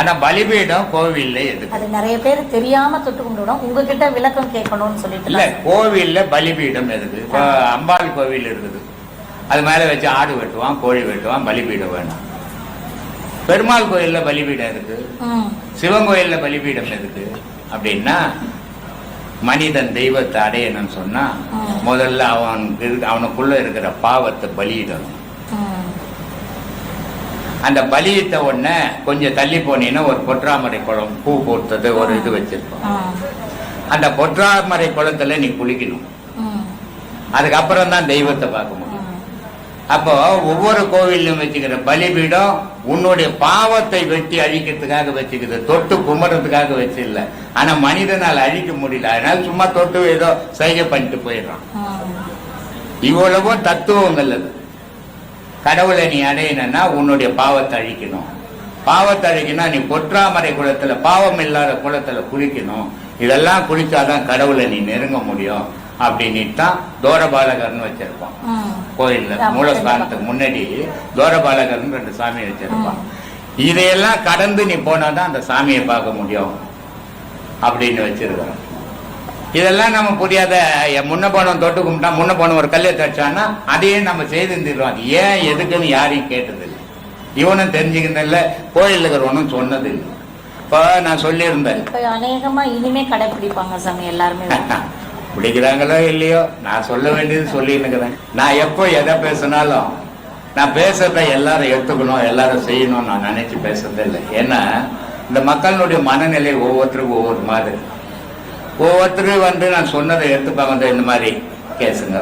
ஆனா பலிபீடம் கோவில்ல அது நிறைய பேர் தெரியாம தொட்டு கும்பிடுவோம் உங்ககிட்ட விளக்கம் கேட்கணும்னு சொல்லிட்டு இல்ல. கோவில்ல பலிபீடம் எதுக்கு? இப்போ அம்பாள் கோவில் இருக்குது. அது மேல வச்சு ஆடு வெட்டுவான் கோழி வெட்டுவான் பலிபீடம் வேணும். பெருமாள் கோயில்ல பலிபீடம் இருக்கு சிவன் கோயில்ல பலிபீடம் எதுக்கு? அப்படின்னா மனிதன் தெய்வத்தை அடையணும்னு சொன்னா. முதல்ல அவன் அவனுக்குள்ள இருக்கிற பாவத்தை பலியிடணும். அந்த பலியிட்ட உடனே கொஞ்சம் தள்ளி போனீங்கன்னா ஒரு பொற்றாமரை குளம் பூ போட்டது ஒரு இது வச்சிருக்கோம். அந்த பொற்றாமரை குளத்துல நீ குளிக்கணும். அதுக்கப்புறம் தான் தெய்வத்தை பார்க்க முடியும். அப்போ ஒவ்வொரு கோவிலும் வச்சுக்கிற பலிபீடம் உன்னுடைய பாவத்தை வெட்டி அழிக்கிறதுக்காக வச்சுக்குது தொட்டு கும்புறதுக்காக வச்சு இல்ல ஆனா மனிதனால் அழிக்க முடியல. அதனால சும்மா தொட்டு ஏதோ சைகை பண்ணிட்டு போயிடுறான். இவ்வளவோ தத்துவங்கள் அது. கடவுளை நீ அடையணும்னா உன்னுடைய பாவத்தை அழிக்கணும். பாவத்தை அழிக்கணும் நீ பொற்றாமரை குளத்துல பாவம் இல்லாத குளத்துல குளிக்கணும். இதெல்லாம் குளிச்சாதான் கடவுளை நீ நெருங்க முடியும் அப்படின்னுட்டு தான் தோரபாலகர்னு வச்சிருப்பான். கோயில்ல மூலஸ்தானத்துக்கு முன்னாடி தோரபாலகர்னு ரெண்டு சாமி வச்சிருப்பான். இதையெல்லாம் கடந்து நீ போனாதான் அந்த சாமியை பார்க்க முடியும் அப்படின்னு வச்சிருக்கிறோம் இதெல்லாம் நம்ம புரியாத முன்ன போனவன் தொட்டு கும்பிட்டா முன்ன போன ஒரு கல்லை தச்சான்னா அதையே நம்ம செய்து தந்துடுவோம் அது ஏன் எதுக்குன்னு யாரையும் கேட்டதில்லை. இவனும் தெரிஞ்சுக்கிறதில்ல கோயில்ல இருக்கிறவனும் சொன்னதில்லை. இப்போ நான் சொல்லியிருந்தேன். இப்ப அநேகமா இனிமே கடைபிடிப்பாங்க சாமி எல்லாருமே. பிடிக்கிறாங்களோ இல்லையோ நான் சொல்ல வேண்டியது சொல்லின்னுக்கிறேன் நான் எப்போ எதை பேசினாலும் நான் பேசுறத எல்லாரும் எடுத்துக்கணும் எல்லாரும் செய்யணும் நான் நினைச்சு பேசுறதே இல்லை ஏன்னா இந்த மக்களுடைய மனநிலை ஒவ்வொருத்தருக்கும் ஒவ்வொரு மாதிரி. ஒவ்வொருத்தரும் வந்து நான் சொன்னதை எடுத்துப்பாங்க இந்த மாதிரி கேசுங்க